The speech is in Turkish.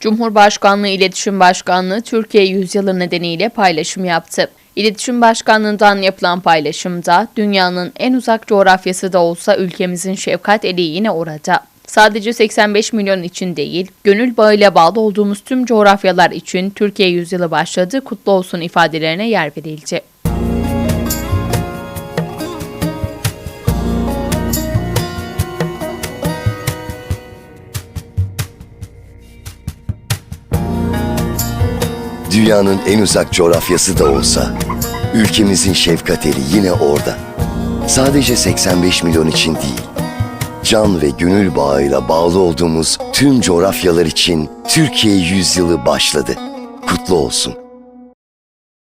Cumhurbaşkanlığı İletişim Başkanlığı Türkiye Yüzyılı nedeniyle paylaşım yaptı. İletişim Başkanlığı'ndan yapılan paylaşımda dünyanın en uzak coğrafyası da olsa ülkemizin şefkat eli yine orada. Sadece 85 milyon için değil, gönül bağıyla bağlı olduğumuz tüm coğrafyalar için Türkiye Yüzyılı başladı, kutlu olsun ifadelerine yer verildi. Dünyanın en uzak coğrafyası da olsa, ülkemizin şefkat eli yine orada. Sadece 85 milyon için değil, can ve gönül bağıyla bağlı olduğumuz tüm coğrafyalar için Türkiye yüzyılı başladı. Kutlu olsun.